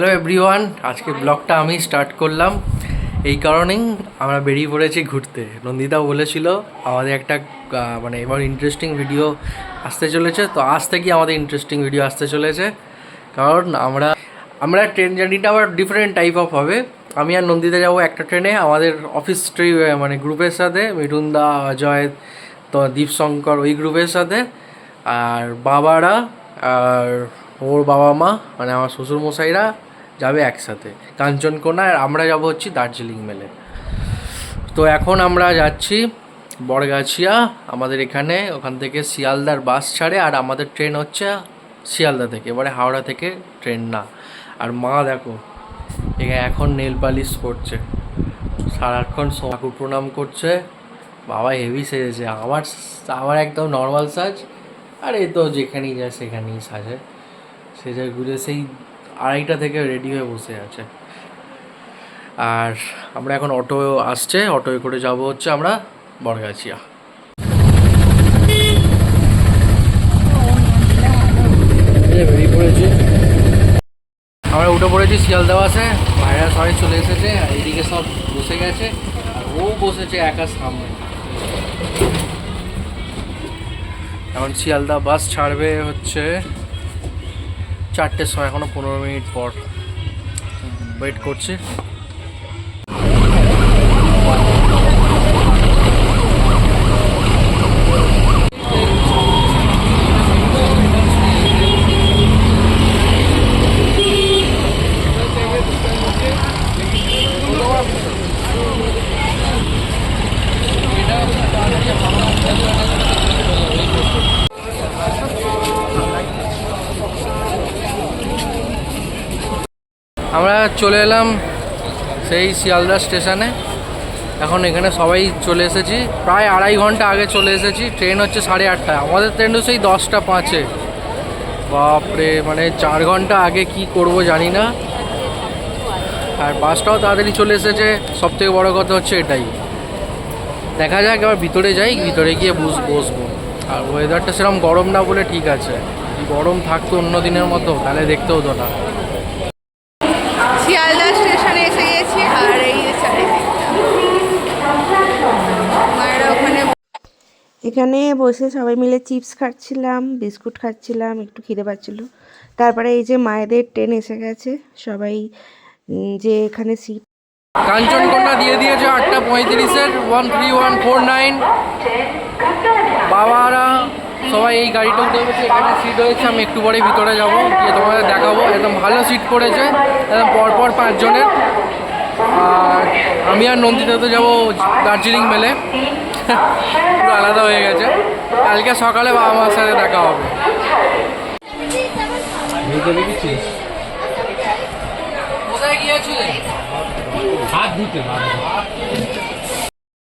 Hello everyone আজকে ব্লগটা আমি স্টার্ট করলাম। এই কারণেই আমরা বেরিয়ে পড়েছি ঘুরতে। নন্দিতা বলেছিল, আমাদের একটা মানে এবার ইন্টারেস্টিং ভিডিও আসতে চলেছে। তো আজ থেকেই আমাদের ইন্টারেস্টিং ভিডিও আসতে চলেছে। কারণ আমরা আমরা ট্রেন জার্নিটা আবার ডিফারেন্ট টাইপ অফ হবে। আমি আর নন্দিতা যাব একটা ট্রেনে আমাদের অফিস ট্রি মানে গ্রুপের সাথে, মিঠুনদা, অজয়, তো দীপশঙ্কর ওই গ্রুপের সাথে। আর বাবারা, আর ওর বাবা মা মানে আমার শ্বশুর মশাইরা যাবে একসাথে। কাঞ্চনকোনা আর আমরা যাব হচ্ছে দার্জিলিং মেলে। তো এখন আমরা যাচ্ছি বড়গাছিয়া, আমাদের এখানে, ওখান থেকে শিয়ালদার বাস ছাড়ে, আর আমাদের ট্রেন হচ্ছে শিয়ালদা থেকে, এবারে হাওড়া থেকে ট্রেন না। আর মা দেখো এখানে এখন নেল পালিশ করছে। সারাক্ষণ ঠাকুর প্রণাম করছে। বাবা হেভি সেজেছে, আমার আমার একদম নর্মাল সাজ, আর এই তো যেখানেই যায় সেখানেই সাজে। সেজে ঘুরে সেই আড়াইটা থেকে রেডি হয়ে বসে আছে। আর আমরা এখন অটো আসছে অটোয় করে যাব হচ্ছে আমরা বরগাছিয়া বেরিয়ে পড়েছি। আমরা উঠে পড়েছি শিয়ালদা বাসে ভাইরা সবাই চলে এসেছে, আর এইদিকে সব বসে গেছে, আর ও বসেছে একা সামনে। এখন শিয়ালদা বাস ছাড়বে হচ্ছে চারটের সময় এখনও পনেরো মিনিট পর ওয়েট করছি। চলে এলাম সেই শিয়ালদা স্টেশনে। এখন এখানে সবাই চলে এসেছি। প্রায় আড়াই ঘণ্টা আগে চলে এসেছি। ট্রেন হচ্ছে সাড়ে আটটায় আমাদের ট্রেন তো সেই দশটা পাঁচে। বাপরে মানে চার ঘণ্টা আগে কি করব জানি না। আর বাসটাও তাড়াতাড়ি চলে এসেছে। সব থেকে বড়ো কথা হচ্ছে এটাই। দেখা যাক, এবার ভিতরে যাই, ভিতরে গিয়ে বস, বসবো। আর ওয়েদারটা সেরকম গরম না বলে ঠিক আছে। গরম থাকতো অন্য দিনের মতো, তাহলে দেখতে হতো না শিয়ালদা স্টেশনে এসে গেছি আর এই যে চারিদিকটা মায়েরা ওখানে এখানে বসে সবাই মিলে চিপস খাচ্ছিলাম, বিস্কুট খাচ্ছিলাম, একটু খিদে পাচ্ছিল। তারপরে এই যে মায়েদের ট্রেন এসে গেছে, সবাই যে এখানে সিট কাঞ্চনকন্যা দিয়ে দিয়েছে আটটা পঁয়ত্রিশের one three one four nine বাবারা, সবাই এই গাড়িটা উঠে গেছে এখানে সিট হয়েছে আমি একটু পরে ভিতরে যাব, গিয়ে তোমাদের দেখাবো। একদম ভালো সিট করেছে একদম পরপর পাঁচজনের। আর আমি আর নন্দিতা তো যাব দার্জিলিং মেলে। পুরো আলাদা হয়ে গেছে। কালকে সকালে বাবা মার সাথে দেখা হবে।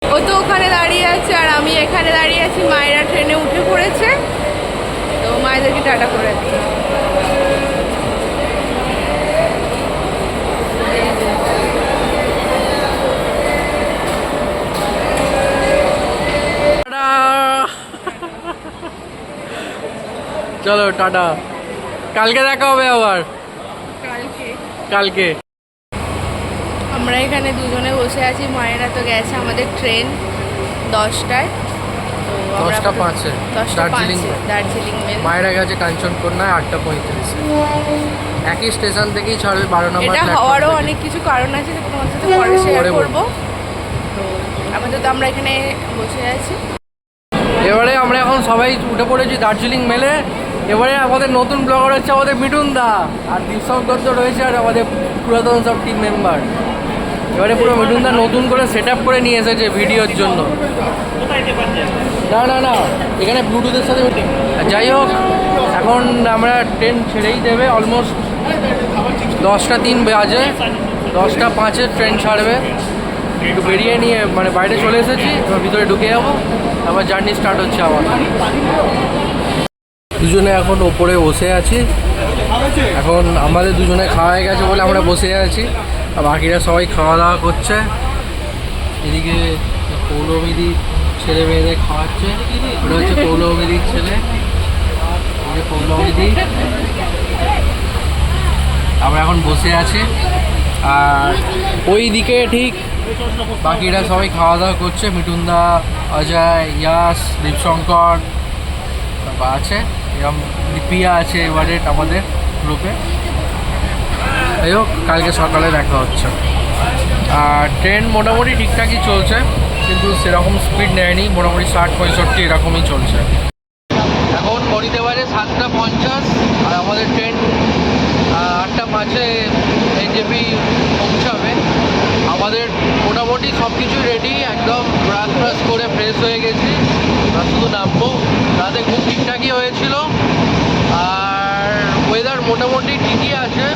ও তো ওখানে দাঁড়িয়ে আছে আর আমি এখানে দাঁড়িয়ে আছি। মায়েরা ট্রেনে উঠে পড়েছে। তো মায়েদেরকে টাটা করে দিই। চলো টাটা। কালকে দেখা হবে আবার। কালকে। কালকে। আমরা এখানে দুজনে বসে আছি মায়েরা তো গেছে আমাদের ট্রেন দশটায়। দশটা পাঁচে দার্জিলিং দার্জিলিং মায়েরা গেছে কাঞ্চনকন্যায় আটটা পঁয়ত্রিশে। একই স্টেশন থেকেই ছাড়বে বারো নম্বর এটা হওয়ারও অনেক কিছু কারণ আছে তোমার সাথে পরে শেয়ার। করব। তো আপাতত আমরা এখানে বসে আছি। এবারে আমরা এখন সবাই উঠে পড়েছি দার্জিলিং মেলে। এবারে আমাদের নতুন ব্লগার হচ্ছে আমাদের মিঠুন দা। আর দীপশঙ্কর তো রয়েছে আর আমাদের পুরাতন সব টিম মেম্বার এবারে পুরো মিঠুন দা নতুন করে সেট করে নিয়ে এসেছে ভিডিওর জন্য। না না না, এখানে ব্লুটুথের সাথে যাই হোক, এখন আমরা ট্রেন ছেড়েই দেবে অলমোস্ট দশটা তিন বাজে, দশটা পাঁচে ট্রেন ছাড়বে। একটু বেরিয়ে নিয়ে মানে বাইরে চলে এসেছি, এবার ভিতরে ঢুকে যাব। আবার জার্নি স্টার্ট হচ্ছে আবার। দুজনে এখন ওপরে বসে আছি। এখন আমাদের দুজনে খাওয়া হয়ে গেছে বলে আমরা বসে আছি। আর বাকিরা সবাই খাওয়া দাওয়া করছে। এদিকে পৌলমিদি ছেলে মেয়েদের খাওয়াচ্ছে। ওটা হচ্ছে পৌলমিদির ছেলে। পৌলমিদি আমরা এখন বসে আছি। আর ওই দিকে ঠিক বাকিরা সবাই খাওয়া দাওয়া করছে। মিটুনদা অজয়, ইয়াস, দীপশঙ্কর আছে। এরকম প্রিয়া আছে এবারে আমাদের গ্রুপে যাই হোক, কালকে সকালে দেখা হচ্ছে। আর ট্রেন মোটামুটি ঠিকঠাকই চলছে, কিন্তু সেরকম স্পিড নেয়নি, মোটামুটি ষাট, পঁয়ষট্টি এরকমই চলছে। এখন ঘড়িতে বাজে সাতটা পঞ্চাশ, আর আমাদের ট্রেন আটটা পাঁচে এনজেপি পৌঁছাবে। আমাদের মোটামুটি সব কিছু রেডি একদম ব্রাশ ব্রাশ করে ফ্রেশ হয়ে গেছি। শুধু নামবো রাতে খুব ঠিকঠাকই হয়েছিল আর ওয়েদার মোটামুটি ঠিকই আছে,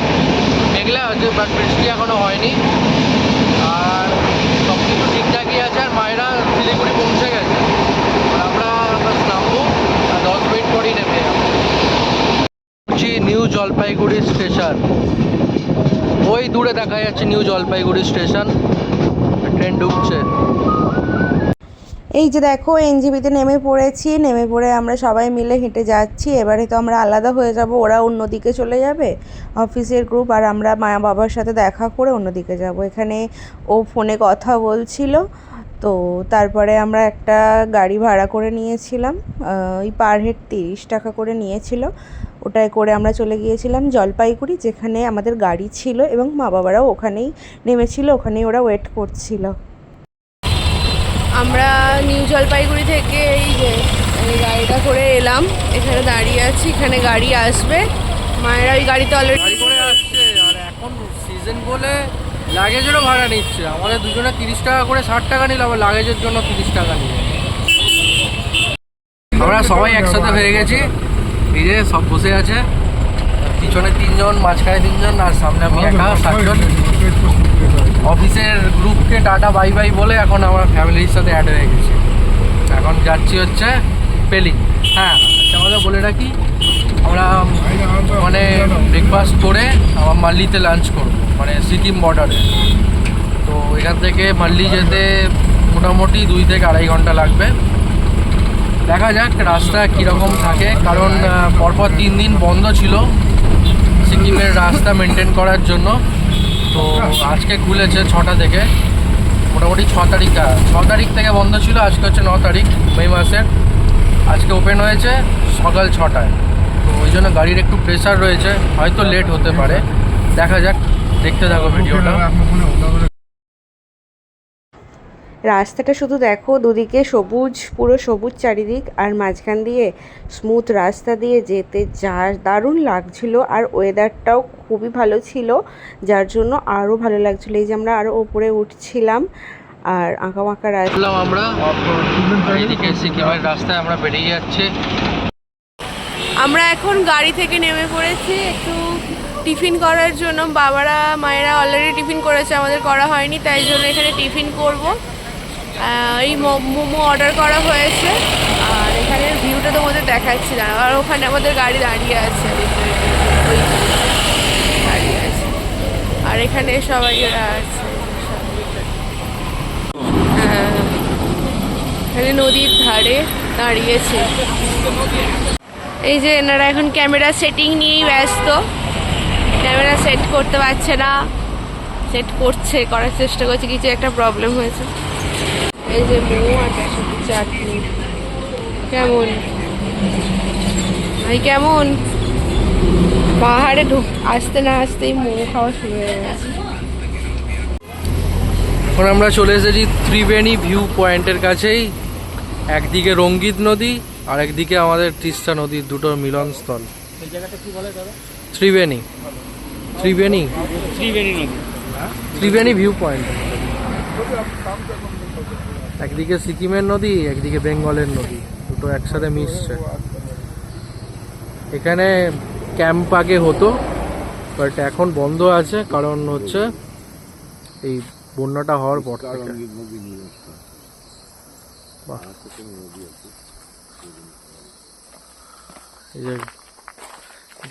মেঘলা আছে বাট বৃষ্টি এখনও হয়নি। আর সব কিছু ঠিকঠাকই আছে, আর মায়েরা শিলিগুড়ি পৌঁছে গেছে। আর আমরা নামবো, আর দশ মিনিট পরেই নেমে নিউ জলপাইগুড়ি স্টেশন। ওই দূরে দেখা যাচ্ছে নিউ জলপাইগুড়ি স্টেশন। ট্রেন ঢুকছে। এই যে দেখো, এনজিবিতে নেমে পড়েছি, নেমে পড়ে আমরা সবাই মিলে হেঁটে যাচ্ছি। এবারে তো আমরা আলাদা হয়ে যাব, ওরা অন্যদিকে চলে যাবে, অফিসের গ্রুপ আর আমরা মা বাবার সাথে দেখা করে অন্যদিকে যাব। এখানে ও ফোনে কথা বলছিল, তো তারপরে আমরা একটা গাড়ি ভাড়া করে নিয়েছিলাম ওই পার হেড তিরিশ টাকা করে নিয়েছিল। ওটায় করে আমরা চলে গিয়েছিলাম জলপাইগুড়ি, যেখানে আমাদের গাড়ি ছিল এবং মা বাবারাও ওখানেই নেমেছিল, ওখানেই ওরা ওয়েট করছিল। আমরা নিউ জলপাইগুড়ি থেকে এই যে গাড়িটা করে এলাম। এখানে দাঁড়িয়ে আছি, এখানে গাড়ি আসবে। মায়েরা ওই গাড়িতে অলরেডি করে আসছে, আর এখন সিজন বলে লাগেজেরও ভাড়া নিচ্ছে। আমাদের দুজনে তিরিশ টাকা করে ষাট টাকা নিল, আবার লাগেজের জন্য তিরিশ টাকা নিল। আমরা সবাই একসাথে হয়ে গেছি। এই সব বসে আছে। পিছনে তিনজন, মাঝখানে তিনজন, আর সামনে আমি একা, সাতজন। অফিসের গ্রুপকে টাটা, বাই বাই বলে এখন আমার ফ্যামিলির সাথে অ্যাড হয়ে গেছি। এখন যাচ্ছি হচ্ছে পেলিং। হ্যাঁ আচ্ছা আমাদের বলে রাখি, আমরা মানে ব্রেকফাস্ট করে আমার মাল্লিতে লাঞ্চ করব মানে সিকিম বর্ডারে তো এখান থেকে মাল্লি যেতে মোটামুটি দুই থেকে আড়াই ঘণ্টা লাগবে। দেখা যাক রাস্তা কীরকম থাকে, কারণ পরপর তিন দিন বন্ধ ছিল সিকিমের রাস্তা মেনটেন করার জন্য। তো আজকে খুলেছে ছটা থেকে। মোটামুটি ছ তারিখ ছ তারিখ থেকে বন্ধ ছিল আজকে হচ্ছে ন তারিখ মে মাসের। আজকে ওপেন হয়েছে সকাল ছটায়। তো ওই জন্য গাড়ির একটু প্রেশার রয়েছে হয়তো লেট হতে পারে। দেখা যাক দেখতে থাকো ভিডিওটা রাস্তাটা শুধু দেখো দুদিকে সবুজ পুরো সবুজ চারিদিক আর মাঝখান দিয়ে স্মুথ রাস্তা দিয়ে যেতে যা দারুণ লাগছিল আর ওয়েদারটাও খুবই ভালো ছিল যার জন্য আরও ভালো লাগছিল। এই যে আমরা আরও ওপরে উঠছিলাম আর আঁকা বাঁকা রাস্তা আমরা। সিকিমের রাস্তায় আমরা বেরিয়ে যাচ্ছি। আমরা এখন গাড়ি থেকে নেমে পড়েছি একটু টিফিন করার জন্য। বাবারা মায়েরা অলরেডি টিফিন করেছে আমাদের করা হয়নি তাই জন্য এখানে টিফিন করব। এই মোমো অর্ডার করা হয়েছে। আর এখানের ভিউটা তোমাদের দেখাচ্ছি না আর ওখানে আমাদের গাড়ি দাঁড়িয়ে আছে। ওই দাঁড়িয়ে আছে আর এখানে সবাই ওরা আছে। হ্যাঁ। এখানে নদীর ধারে দাঁড়িয়েছে। এই যে এনারা এখন ক্যামেরা সেটিং নিয়েই ব্যস্ত। ক্যামেরা সেট করতে পারছে না। সেট করছে, করার চেষ্টা করছে, কিছু একটা প্রবলেম হয়েছে। এই যে আর চাটনি? কেমন? ভাই কেমন? পাহাড়ে ঢুক আসতে না আসতেই মোমো খাওয়া শুরু হয়ে গেছে। এখন আমরা চলে এসেছি ত্রিবেণী ভিউ পয়েন্টের কাছেই। একদিকে রঙ্গিত নদী আর একদিকে আমাদের তিস্তা নদীর দুটোর মিলনস্থল। Triveni. Triveni? Triveni view point. একদিকে সিকিমের নদী একদিকে বেঙ্গলের নদী। দুটো একসাথে মিশছে। এখানে ক্যাম্প আগে হতো বাট এখন বন্ধ আছে কারণ হচ্ছে এই বন্যাটা হওয়ার পর থেকে। বাহ। এই যে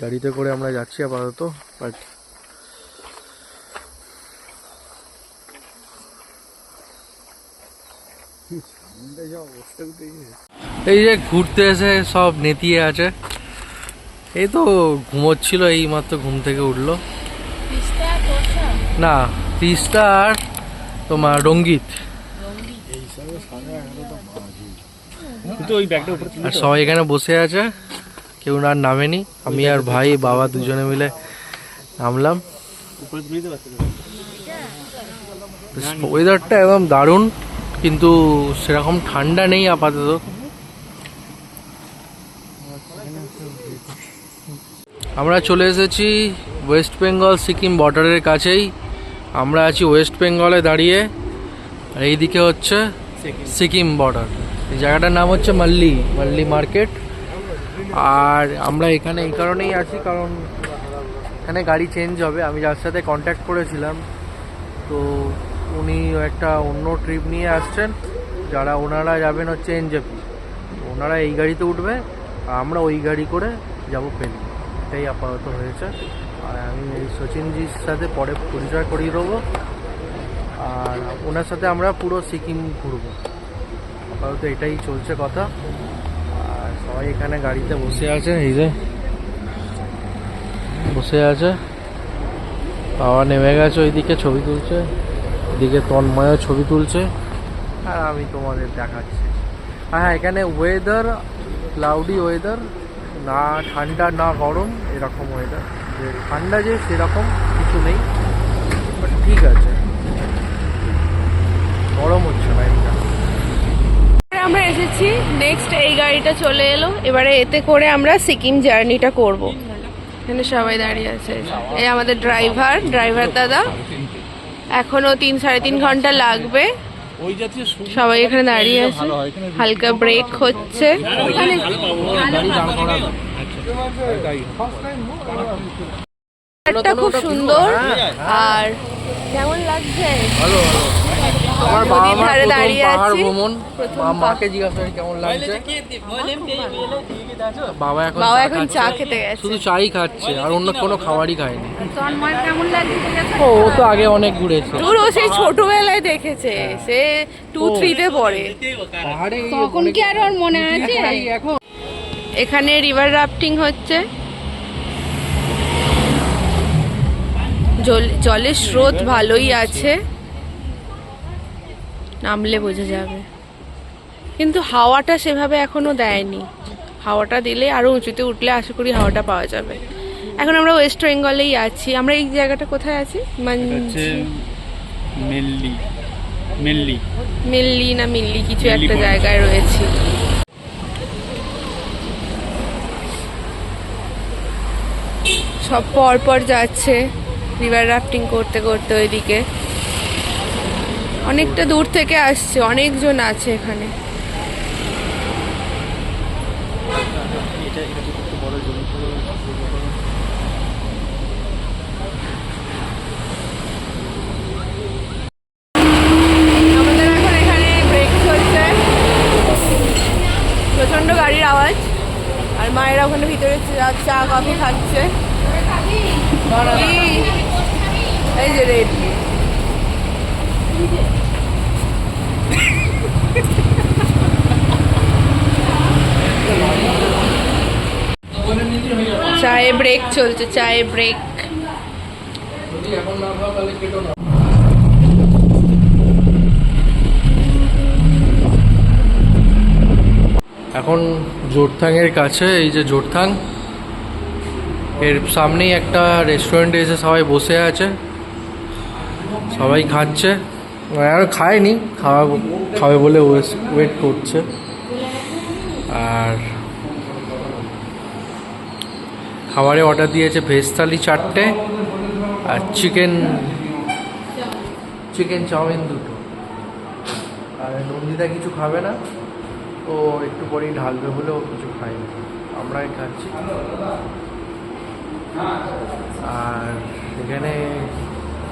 গাড়িতে করে আমরা যাচ্ছি আপাতত বাট এই যে ঘুরতে এসে সব নেতিয়ে আছে। এই তো ঘুমোচ্ছিল এই মাত্র ঘুম থেকে উঠল। না তিস্তা আর তোমার রঙ্গিত। আর সবাই এখানে বসে আছে কেউ না নামেনি। আমি আর ভাই বাবা দুজনে মিলে নামলাম। ওয়েদারটা একদম দারুণ। কিন্তু সেরকম ঠান্ডা নেই আপাতত। আমরা চলে এসেছি ওয়েস্ট বেঙ্গল সিকিম বর্ডারের কাছেই। আমরা আছি ওয়েস্ট বেঙ্গলে দাঁড়িয়ে। আর এইদিকে হচ্ছে সিকিম। বর্ডার। এই জায়গাটার নাম হচ্ছে মাল্লি মাল্লি মার্কেট। আর আমরা এখানে এই কারণেই আছি কারণ এখানে গাড়ি চেঞ্জ হবে। আমি যার সাথে কন্ট্যাক্ট করেছিলাম। তো উনি একটা অন্য ট্রিপ নিয়ে আসছেন। যারা ওনারা যাবেন হচ্ছে এনজেপি ওনারা এই গাড়িতে উঠবে আর আমরা ওই গাড়ি করে যাব পেলি এটাই আপাতত হয়েছে। আর আমি এই সচিনজির সাথে পরে পরিচয় করিয়ে দেবো। আর ওনার সাথে আমরা পুরো সিকিম ঘুরবো। আপাতত এটাই চলছে কথা। আর সবাই এখানে গাড়িতে বসে আছে, এই যে। বসে আছে। বাবা নেমে গেছে, ওইদিকে ছবি তুলছে। এদিকে তন্ময়ও ছবি তুলছে। আর আমি তোমাদের দেখাচ্ছি। আর হ্যাঁ এখানে ওয়েদার ক্লাউডি ওয়েদার না ঠান্ডা না গরম এরকম ওয়েদার যে ঠান্ডা যে সেরকম কিছু নেই বাট ঠিক আছে। গরম হচ্ছে না এটা আমরা এসেছি নেক্সট এই গাড়িটা চলে এলো। এবারে এতে করে আমরা সিকিম জার্নিটা করব। এখানে সবাই দাঁড়িয়ে আছে। এই আমাদের ড্রাইভার ড্রাইভার দাদা। এখনও তিন সাড়ে তিন ঘণ্টা লাগবে। সবাই এখানে দাঁড়িয়ে আছে। হালকা ব্রেক হচ্ছে। খুব সুন্দর। আর কেমন লাগছে? আমার বাবা মা ধারে দাঁড়িয়ে পাহাড় ভ্রমণ। মা মাকে জিজ্ঞাসা করি কেমন লাগছে? বাবা এখন বাবা চা এখন। চা খেতে গেছে। শুধু চাই খাচ্ছে আর অন্য কোনো খাবারই খায়নি। কেমন লাগছে ও ও তো আগে অনেক ঘুরেছে। তোর ও সেই ছোটবেলায় দেখেছে। সে টু থ্রিতে পড়ে। তখন কি আর ওর মনে আছে? এখন। এখানে রিভার রাফটিং হচ্ছে। জল- জলের স্রোত ভালোই আছে। নামলে বোঝা যাবে। কিন্তু হাওয়াটা সেভাবে এখনও দেয়নি। হাওয়াটা দিলে আরও উঁচুতে উঠলে আশা করি হাওয়াটা পাওয়া যাবে। এখন আমরা ওয়েস্ট বেঙ্গলেই আছি। আমরা এই জায়গাটা কোথায় আছি? মেনলি মিল্লি। না মিল্লি কিছু একটা জায়গায় রয়েছি। সব পর পর যাচ্ছে। রিভার রাফটিং করতে করতে ওইদিকে। অনেকটা দূর থেকে আসছে, অনেকজন আছে এখানে। প্রচণ্ড গাড়ির আওয়াজ, আর মায়েরা ওখানে ভিতরে চা চা, কফি খাচ্ছে। এই যে রেড চায়ে ব্রেক চলছে, চায়ে ব্রেক এখন জোরথাংয়ের কাছে, এই যে জোরথাং, এর সামনেই একটা রেস্টুরেন্টে এসে সবাই বসে আছে, সবাই খাচ্ছে। আর খায়নি খাওয়া খাবে বলে ওয়েট করছে। আর খাবারে অর্ডার দিয়েছে ভেজ থালি চারটে আর চিকেন চিকেন চাউমিন দুটো। আর নন্দিতা কিছু খাবে না, ও একটু পরেই ঢালবে বলে ও কিছু খায়নি। আমরাই খাচ্ছি। আর এখানে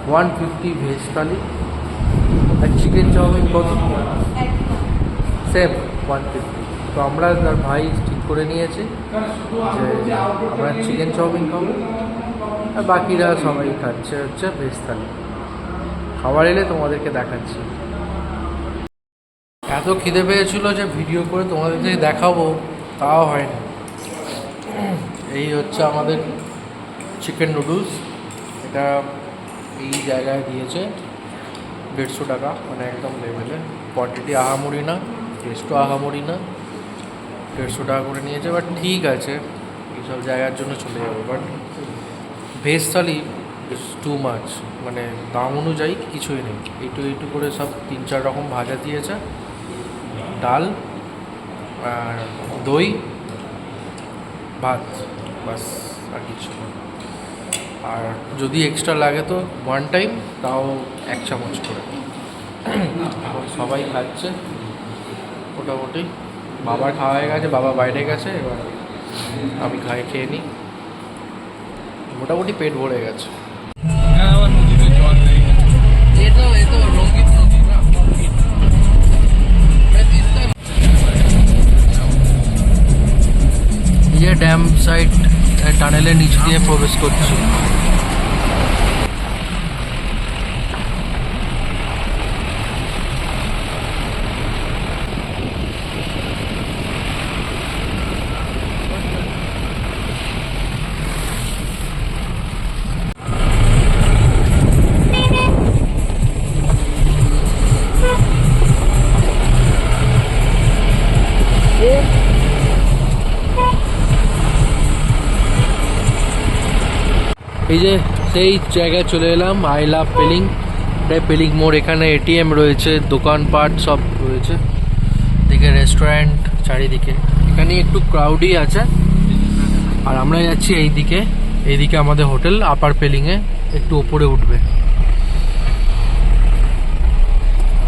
ওয়ান ফিফটি ভেজ থালি। আর চিকেন চাউমিন কত? সেম ওয়ান ফিফটি তো আমরা তার ভাই ঠিক করে নিয়েছি যে আমরা চিকেন চাউমিন খাব। আর বাকিরা সবাই খাচ্ছে হচ্ছে ভেজ থালি। খাবার এলে তোমাদেরকে দেখাচ্ছি। এত খিদে পেয়েছিল যে ভিডিও করে তোমাদেরকে দেখাবো তাও হয় না এই হচ্ছে আমাদের চিকেন নুডলস এটা এই জায়গায় দিয়েছে। দেড়শো টাকা মানে একদম লেভেলে কোয়ান্টিটি আহামরি না টেস্টও আহামরি না। দেড়শো টাকা করে নিয়েছে বাট ঠিক আছে, এইসব জায়গার জন্য চলে যাবে। বাট ভেজ থালি টু মাছ মানে দাম অনুযায়ী কিছুই নেই। এইটু এইটু করে সব তিন চার রকম ভাজা দিয়েছে। ডাল আর দই, ভাত, বাস, আর কিছু না। আর যদি এক্সট্রা লাগে তো ওয়ান টাইম তাও এক চামচ করে। সবাই খাচ্ছে। মোটামুটি। বাবার খাওয়া হয়ে গেছে বাবা বাইরে গেছে এবার আমি খাই খেয়ে নিই। মোটামুটি পেট ভরে গেছে। ড্যাম সাইড টানেলের নিচ দিয়ে প্রবেশ করছি। এই যে সেই জায়গায় চলে এলাম আই লাভ পেলিং এটা পেলিং মোড় এখানে এটিএম রয়েছে দোকানপাট সব রয়েছে। দিকে রেস্টুরেন্ট চারিদিকে। এখানে একটু ক্রাউডই আছে। আর আমরা যাচ্ছি এই দিকে এইদিকে আমাদের হোটেল আপার পেলিংয়ে একটু ওপরে উঠবে।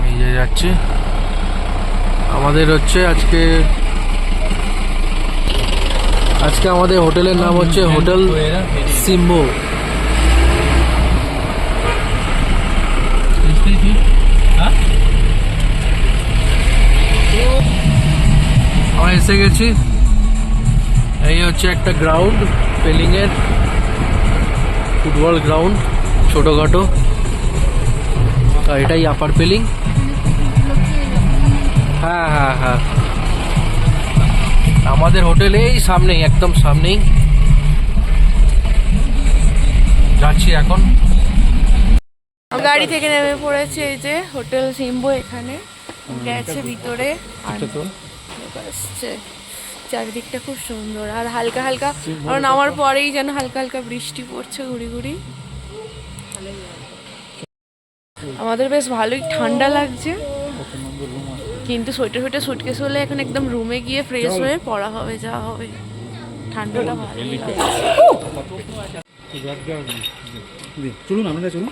এই যে যাচ্ছি। আমাদের হচ্ছে আজকে আজকে আমাদের হোটেলের নাম হচ্ছে হোটেল সিম্বো আমরা এসে গেছি। এই হচ্ছে একটা গ্রাউন্ড পেলিংয়ের ফুটবল গ্রাউন্ড ছোটোখাটো। এটাই আপার পেলিং হ্যাঁ হ্যাঁ হ্যাঁ। আমাদের হোটেল এই সামনেই একদম সামনেই। যাচ্ছি এখন। গাড়ি থেকে নেমে পড়েছে এই যে হোটেল সিম্বো এখানে। গেছে ভিতরে। আর আসছে চারিদিকটা খুব সুন্দর। আর হালকা হালকা কারণ আমার পরেই যেন হালকা হালকা বৃষ্টি পড়ছে ঘুরি ঘুরি। আমাদের বেশ ভালোই ঠান্ডা লাগছে। কিন্তু সোয়েটার ফোয়েটার সুটকেস হলে এখন একদম রুমে গিয়ে ফ্রেশ হয়ে পড়া হবে যা হবে। ঠান্ডাটা ভালো চলুন আপনারা চলুন।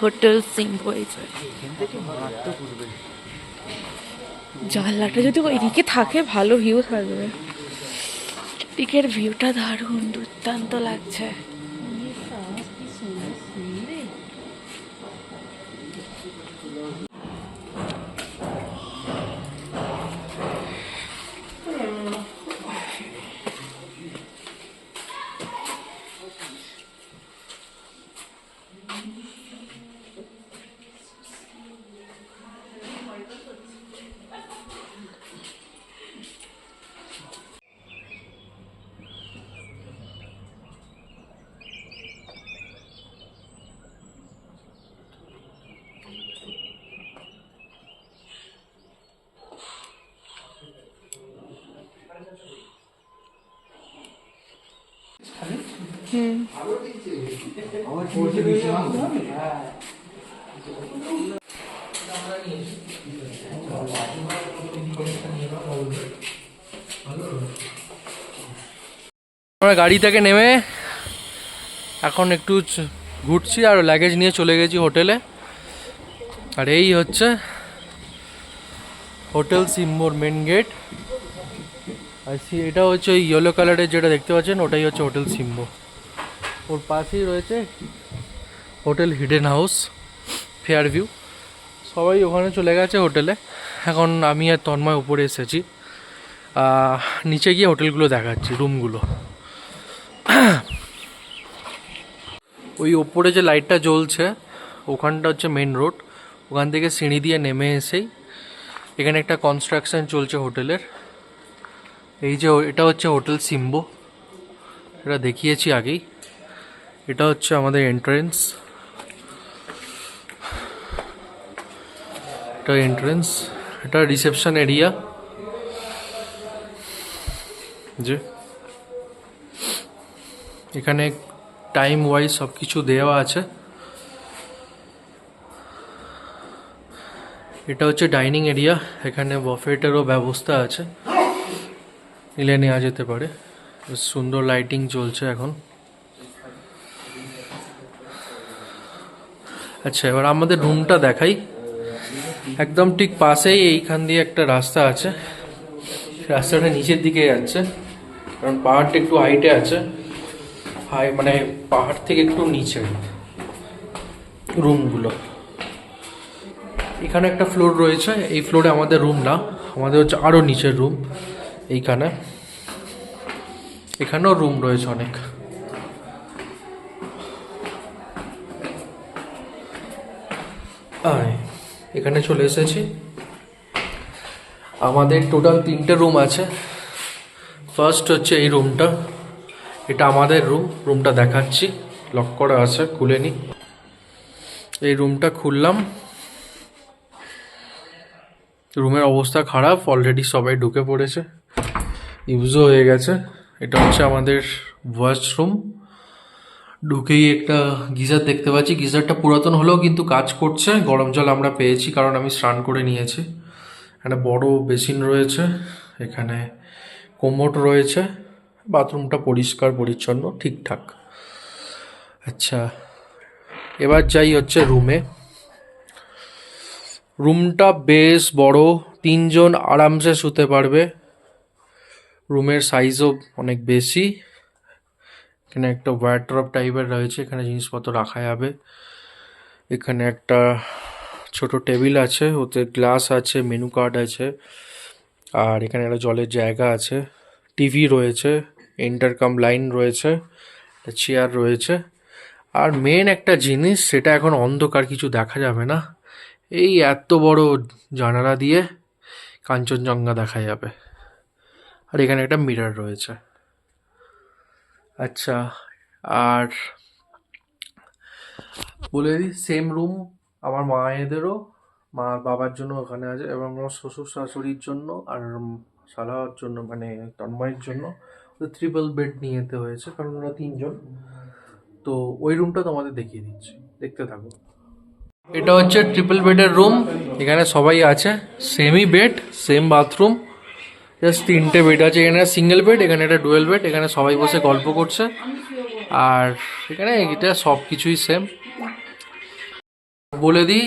হোটেল সিং হয়েছে জানলাটা যদি এদিকে থাকে, ভালো ভিউ থাকবে। দিকের ভিউটা দারুণ, দুর্দান্ত লাগছে। আমরা গাড়ি থেকে নেমে এখন একটু ঘুরছি আর লাগেজ নিয়ে চলে গেছি হোটেলে। আর এই হচ্ছে হোটেল সিম্বোর মেন গেট আর এটা হচ্ছে ওই ইয়েলো কালারের যেটা দেখতে পাচ্ছেন, ওটাই হচ্ছে হোটেল সিম্বো। ওর পাশেই রয়েছে hotel hidden house, fair view. সবাই ওখানে চলে গেছে হোটেলে। এখন আমি আর তন্ময় উপরে এসেছি। নিচে গিয়ে হোটেলগুলো দেখাচ্ছি, রুমগুলো। ওই ওপরে যে লাইটটা জ্বলছে, ওখানটা হচ্ছে মেন রোড। ওখান থেকে সিঁড়ি দিয়ে নেমে এসেই এখানে একটা কনস্ট্রাকশন চলছে হোটেলের। এই যে এটা হচ্ছে হোটেল সিম্বো। এটা দেখিয়েছি আগেই। এটা হচ্ছে আমাদের এন্ট্রেন্স এটা এন্ট্রেন্স এটা রিসেপশন এরিয়া যে এখানে টাইম ওয়াইজ সব কিছু দেওয়া আছে। এটা হচ্ছে ডাইনিং এরিয়া এখানে বফেটেরও ব্যবস্থা আছে। নিলে নেওয়া যেতে পারে। সুন্দর লাইটিং চলছে এখন। আচ্ছা এবার আমাদের রুমটা দেখাই। একদম ঠিক পাশেই এইখান দিয়ে একটা রাস্তা আছে। রাস্তাটা নিচের দিকে যাচ্ছে, কারণ পাহাড়টা একটু হাইটে আছে। হাই মানে পাহাড় থেকে একটু নিচে রুমগুলো এখানে একটা ফ্লোর রয়েছে, এই ফ্লোরে আমাদের রুম না, আমাদের হচ্ছে আরও নিচের রুম এইখানে। এখানেও রুম রয়েছে অনেক। এখানে চলে এসেছি। আমাদের টোটাল তিনটে রুম আছে। ফার্স্ট হচ্ছে এই রুমটা এটা আমাদের রুম রুমটা দেখাচ্ছি। লক করা আছে, খুলে নি। এই রুমটা খুললাম। রুমের অবস্থা খারাপ অলরেডি সবাই ঢুকে পড়েছে। ইউজও হয়ে গেছে। এটা হচ্ছে আমাদের ওয়াশরুম ঢুকেই একটা গিজার দেখতে পাচ্ছি। গিজারটা পুরাতন হলেও কিন্তু কাজ করছে। গরম জল আমরা পেয়েছি, কারণ আমি স্নান করে নিয়েছি। একটা বড় বেসিন রয়েছে, এখানে কোমোট রয়েছে। বাথরুমটা পরিষ্কার, পরিচ্ছন্ন, ঠিকঠাক। আচ্ছা এবার যাই হচ্ছে রুমে। রুমটা বেশ বড়, তিনজন আরামসে শুতে পারবে। রুমের সাইজও অনেক বেশি। এখানে একটা ওয়ারড্রপ টাইপের রয়েছে, এখানে জিনিসপত্র রাখা যাবে। এখানে একটা ছোট টেবিল আছে, ওতে গ্লাস আছে মেনু কার্ড আছে, আর এখানে একটা জলের জায়গা আছে টিভি রয়েছে ইন্টারকাম লাইন রয়েছে চেয়ার রয়েছে। আর মেন একটা জিনিস, সেটা এখন অন্ধকার, কিছু দেখা যাবে না। এই এত বড় জানালা দিয়ে কাঞ্চনজঙ্ঘা দেখা যাবে। আর এখানে একটা মিরর রয়েছে। আচ্ছা আর বলে দিই সেম রুম আমার মায়েদেরও, মা বাবার জন্য ওখানে আছে এবং আমার শ্বশুর শাশুড়ির জন্য আর সালার জন্য মানে তন্ময়ের জন্য ট্রিপল বেড নিয়ে যেতে হয়েছে কারণ ওরা তিনজন। তো ওই রুমটা তোমাদের দেখিয়ে দিচ্ছি, দেখতে থাকো। এটা হচ্ছে ট্রিপল বেডের রুম এখানে সবাই আছে সেমই বেড সেম বাথরুম জাস্ট তিনটে বেড আছে। এখানে সিঙ্গেল বেড এখানে একটা ডুয়েল বেড এখানে সবাই বসে গল্প করছে। আর এখানে এটা সব কিছুই সেম বলে দিই,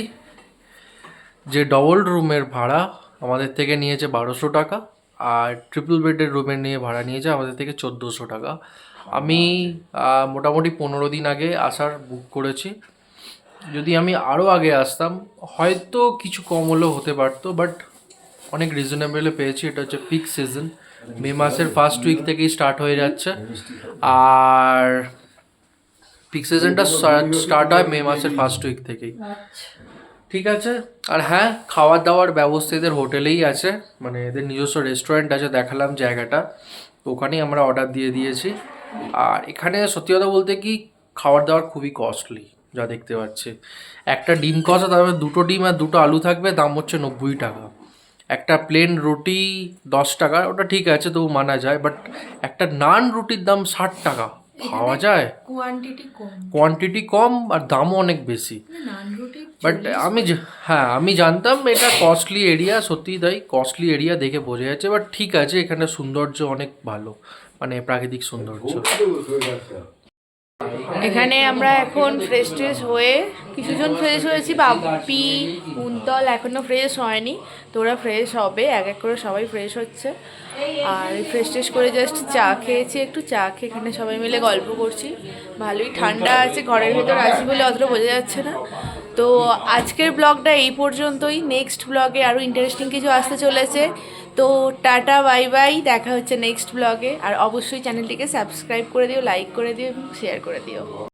যে ডবল রুমের ভাড়া আমাদের থেকে নিয়েছে বারোশো টাকা, আর ট্রিপল বেডের রুমের নিয়ে ভাড়া নিয়েছে আমাদের থেকে চোদ্দোশো টাকা। আমি মোটামুটি পনেরো দিন আগে আসার বুক করেছি। যদি আমি আরও আগে আসতাম, হয়তো কিছু কম হলেও হতে পারতো বাট অনেক রিজনেবলে পেয়েছি। এটা হচ্ছে পিক সিজন মে মাসের ফার্স্ট উইক থেকেই স্টার্ট হয়ে যাচ্ছে। আর পিক সিজনটা স্টার্ট হয় মে মাসের ফার্স্ট উইক থেকেই। ঠিক আছে? আর হ্যাঁ খাওয়ার দাওয়ার ব্যবস্থা এদের হোটেলেই আছে। মানে এদের নিজস্ব রেস্টুরেন্ট আছে দেখালাম জায়গাটা। তো ওখানেই আমরা অর্ডার দিয়ে দিয়েছি। আর এখানে সত্যি কথা বলতে কি খাবার দাবার খুবই কস্টলি যা দেখতে পাচ্ছি। একটা ডিম কষা তারপরে দুটো ডিম আর দুটো আলু থাকবে দাম হচ্ছে নব্বই টাকা। একটা প্লেন রুটি দশ টাকা ওটা ঠিক আছে তবু মানা যায় বাট একটা নান রুটির দাম ষাট টাকা। খাওয়া যায়? কোয়ান্টিটি কম। কোয়ান্টিটি কম আর দামও অনেক বেশি। বাট আমি হ্যাঁ আমি জানতাম এটা কস্টলি এরিয়া সত্যিই তাই কস্টলি এরিয়া দেখে বোঝা যাচ্ছে বাট ঠিক আছে এখানে সৌন্দর্য অনেক ভালো মানে প্রাকৃতিক সৌন্দর্য। এখানে আমরা এখন ফ্রেশ ট্রেশ হয়ে কিছুজন ফ্রেশ হয়েছি, বাপি, কুন্তল এখনও ফ্রেশ হয়নি, তো ওরা ফ্রেশ হবে, এক এক করে সবাই ফ্রেশ হচ্ছে। আর ফ্রেশ ট্রেশ করে জাস্ট চা খেয়েছি, একটু চা খেয়ে এখানে সবাই মিলে গল্প করছি। ভালোই ঠান্ডা আছে, ঘরের ভেতর আছি বলে অতটা বোঝা যাচ্ছে না। তো আজকের ব্লগটা এই পর্যন্তই নেক্সট ব্লগে আরও ইন্টারেস্টিং কিছু আসতে চলেছে। তো টাটা, বাই বাই। দেখা হচ্ছে নেক্সট ব্লগে আর অবশ্যই চ্যানেলটিকে সাবস্ক্রাইব করে দিও লাইক করে দিও এবং শেয়ার করে দিও।